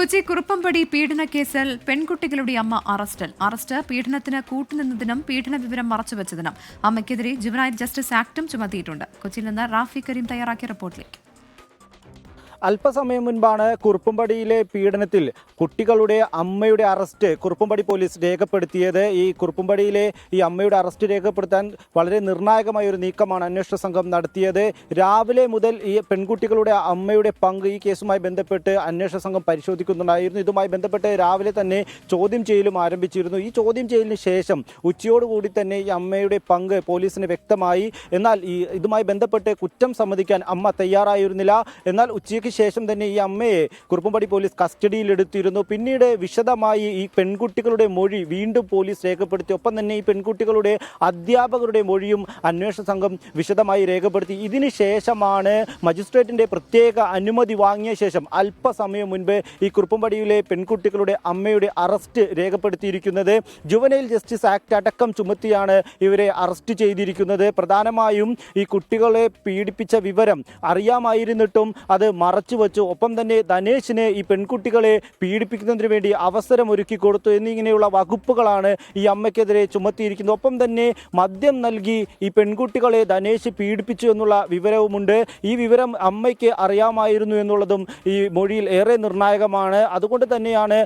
കൊച്ചി കുറുപ്പംപടി കേസിൽ പെൺകുട്ടികളുടെ അമ്മ അറസ്റ്റിൽ. അറസ്റ്റ് പീഡനത്തിന് കൂട്ടുനിന്നതിനും പീഡന വിവരം മറച്ചുവെച്ചതിനും അമ്മയ്ക്കെതിരെ ജുവനൈൽ ജസ്റ്റിസ് ആക്ടും ചുമത്തിയിട്ടുണ്ട്. കൊച്ചിയിൽ നിന്ന് റാഫി കരീം തയ്യാറാക്കിയ റിപ്പോർട്ടിലേക്ക്. അല്പസമയം മുൻപാണ് കുറുപ്പുംപടിയിലെ പീഡനത്തിൽ കുട്ടികളുടെ അമ്മയുടെ അറസ്റ്റ് കുറുപ്പുംപടി പോലീസ് രേഖപ്പെടുത്തിയത്. ഈ കുറുപ്പുംപടിയിലെ ഈ അമ്മയുടെ അറസ്റ്റ് രേഖപ്പെടുത്താൻ വളരെ നിർണായകമായ ഒരു നീക്കമാണ് അന്വേഷണ സംഘം നടത്തിയത്. രാവിലെ മുതൽ ഈ പെൺകുട്ടികളുടെ അമ്മയുടെ പങ്ക് ഈ കേസുമായി ബന്ധപ്പെട്ട് അന്വേഷണ സംഘം പരിശോധിക്കുന്നുണ്ടായിരുന്നു. ഇതുമായി ബന്ധപ്പെട്ട് രാവിലെ തന്നെ ചോദ്യം ചെയ്യലും ആരംഭിച്ചിരുന്നു. ഈ ചോദ്യം ചെയ്യലിന് ശേഷം ഉച്ചയോടുകൂടി തന്നെ ഈ അമ്മയുടെ പങ്ക് പോലീസിന് വ്യക്തമായി. എന്നാൽ ഈ ഇതുമായി ബന്ധപ്പെട്ട് കുറ്റം സമ്മതിക്കാൻ അമ്മ തയ്യാറായിരുന്നില്ല. എന്നാൽ ഉച്ചയ്ക്ക് ശേഷം തന്നെ ഈ അമ്മയെ കുറുപ്പുംപടി പോലീസ് കസ്റ്റഡിയിലെടുത്തിരുന്നു. പിന്നീട് വിശദമായി ഈ പെൺകുട്ടികളുടെ മൊഴി വീണ്ടും പോലീസ് രേഖപ്പെടുത്തി. ഒപ്പം തന്നെ ഈ പെൺകുട്ടികളുടെ അധ്യാപകരുടെ മൊഴിയും അന്വേഷണ സംഘം വിശദമായി രേഖപ്പെടുത്തി. ഇതിന് ശേഷമാണ് മജിസ്ട്രേറ്റിന്റെ പ്രത്യേക അനുമതി വാങ്ങിയ ശേഷം അല്പസമയം മുൻപ് ഈ കുറുപ്പുംപടിയിലെ പെൺകുട്ടികളുടെ അമ്മയുടെ അറസ്റ്റ് രേഖപ്പെടുത്തിയിരിക്കുന്നത്. ജുവനൈൽ ജസ്റ്റിസ് ആക്ട് അടക്കം ചുമത്തിയാണ് ഇവരെ അറസ്റ്റ് ചെയ്തിരിക്കുന്നത്. പ്രധാനമായും ഈ കുട്ടികളെ പീഡിപ്പിച്ച വിവരം അറിയാമായിരുന്നിട്ടും അത് മറച്ചു വച്ചു ഒപ്പം തന്നെ ധനേഷിനെ ഈ പെൺകുട്ടികളെ പീഡിപ്പിക്കുന്നതിന് വേണ്ടി അവസരം ഒരുക്കി കൊടുത്തു എന്നിങ്ങനെയുള്ള വകുപ്പുകളാണ് ഈ അമ്മയ്ക്കെതിരെ ചുമത്തിയിരിക്കുന്നത്. ഒപ്പം തന്നെ മദ്യം നൽകി ഈ പെൺകുട്ടികളെ ധനേഷ് പീഡിപ്പിച്ചു എന്നുള്ള വിവരവുമുണ്ട്. ഈ വിവരം അമ്മയ്ക്ക് അറിയാമായിരുന്നു എന്നുള്ളതും ഈ മൊഴിയിൽ ഏറെ നിർണായകമാണ്. അതുകൊണ്ട് തന്നെയാണ്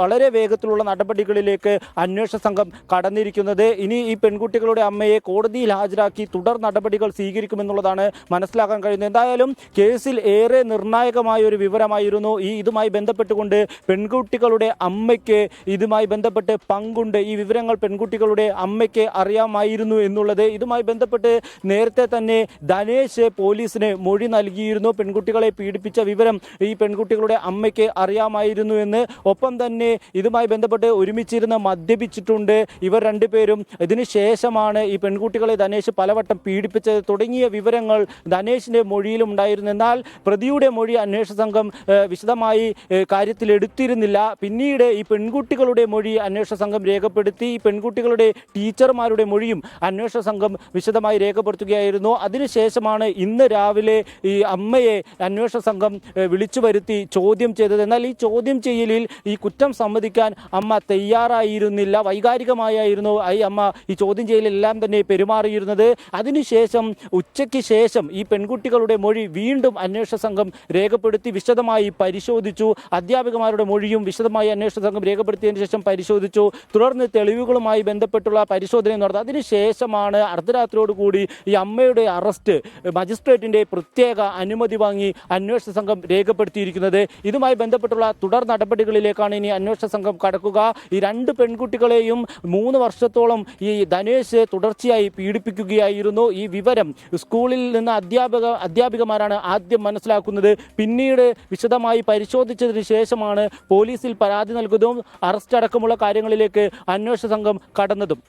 വളരെ വേഗത്തിലുള്ള നടപടികളിലേക്ക് അന്വേഷണ സംഘം കടന്നിരിക്കുന്നത്. ഇനി ഈ പെൺകുട്ടികളുടെ അമ്മയെ കോടതിയിൽ ഹാജരാക്കി തുടർ നടപടികൾ സ്വീകരിക്കുമെന്നുള്ളതാണ് മനസ്സിലാക്കാൻ കഴിയുന്നത്. എന്തായാലും കേസിൽ ഏറെ നിർണായകമായ ഒരു വിവരമായിരുന്നു ഈ ഇതുമായി ബന്ധപ്പെട്ടുകൊണ്ട് പെൺകുട്ടികളുടെ അമ്മയ്ക്ക് ഇതുമായി ബന്ധപ്പെട്ട് പങ്കുണ്ട്. ഈ വിവരങ്ങൾ പെൺകുട്ടികളുടെ അമ്മയ്ക്ക് അറിയാമായിരുന്നു എന്നുള്ളത്. ഇതുമായി ബന്ധപ്പെട്ട് നേരത്തെ തന്നെ ധനേഷ് പോലീസിന് മൊഴി നൽകിയിരുന്നു. പെൺകുട്ടികളെ പീഡിപ്പിച്ച വിവരം ഈ പെൺകുട്ടികളുടെ അമ്മയ്ക്ക് അറിയാമായിരുന്നു എന്ന്. ഒപ്പം തന്നെ ഇതുമായി ബന്ധപ്പെട്ട് ഒരുമിച്ചിരുന്ന് മദ്യപിച്ചിട്ടുണ്ട് ഇവർ രണ്ടുപേരും. ഇതിനുശേഷമാണ് ഈ പെൺകുട്ടികളെ ധനേഷ് പലവട്ടം പീഡിപ്പിച്ചത്. തുടങ്ങിയ വിവരങ്ങൾ ധനേഷിന്റെ മൊഴിയിലും ഉണ്ടായിരുന്നു എന്നാൽ പ്രതിയുടെ മൊഴി അന്വേഷണ സംഘം വിശദമായി കാര്യത്തിൽ എടുത്തിരുന്നില്ല പിന്നീട് ഈ പെൺകുട്ടികളുടെ മൊഴി അന്വേഷണ സംഘം രേഖപ്പെടുത്തി. ഈ പെൺകുട്ടികളുടെ ടീച്ചർമാരുടെ മൊഴിയും അന്വേഷണ സംഘം വിശദമായി രേഖപ്പെടുത്തുകയായിരുന്നു. അതിനുശേഷമാണ് ഇന്ന് രാവിലെ ഈ അമ്മയെ അന്വേഷണ സംഘം വിളിച്ചു വരുത്തി ചോദ്യം ചെയ്തത്. എന്നാൽ ഈ ചോദ്യം ചെയ്യലിൽ ഈ കുറ്റം സമ്മതിക്കാൻ അമ്മ തയ്യാറായിരുന്നില്ല. വൈകാരികമായിരുന്നു ഈ അമ്മ ഈ ചോദ്യം ചെയ്യലെല്ലാം തന്നെ പെരുമാറിയിരുന്നത്. അതിനുശേഷം ഉച്ചയ്ക്ക് ശേഷം ഈ പെൺകുട്ടികളുടെ മൊഴി വീണ്ടും അന്വേഷണ സംഘം രേഖപ്പെടുത്തി വിശദമായി പരിശോധിച്ചു. അധ്യാപികമാരുടെ മൊഴിയും വിശദമായി അന്വേഷണ സംഘം രേഖപ്പെടുത്തിയതിന് ശേഷം പരിശോധിച്ചു. തുടർന്ന് തെളിവുകളുമായി ബന്ധപ്പെട്ടുള്ള പരിശോധന നടത്തി അതിനുശേഷമാണ് അർദ്ധരാത്രിയോടുകൂടി ഈ അമ്മയുടെ അറസ്റ്റ് മജിസ്ട്രേറ്റിന്റെ പ്രത്യേക അനുമതി വാങ്ങി അന്വേഷണ സംഘം രേഖപ്പെടുത്തിയിരിക്കുന്നത്. ഇതുമായി ബന്ധപ്പെട്ടുള്ള തുടർ നടപടികളിലേക്കാണ് ഇനി അന്വേഷണ സംഘം കടക്കുക. ഈ രണ്ട് പെൺകുട്ടികളെയും മൂന്ന് വർഷത്തോളം ഈ ധനേഷ് തുടർച്ചയായി പീഡിപ്പിക്കുകയായിരുന്നു. ഈ വിവരം സ്കൂളിൽ നിന്ന് അധ്യാപക അധ്യാപികമാരാണ് ആദ്യം മനസ്സിലാക്കുന്നത്. പിന്നീട് വിശദമായി പരിശോധിച്ചതിന് ശേഷമാണ് പോലീസിൽ പരാതി നൽകുന്നതും അറസ്റ്റ് അടക്കമുള്ള കാര്യങ്ങളിലേക്ക് അന്വേഷണ സംഘം കടന്നതും.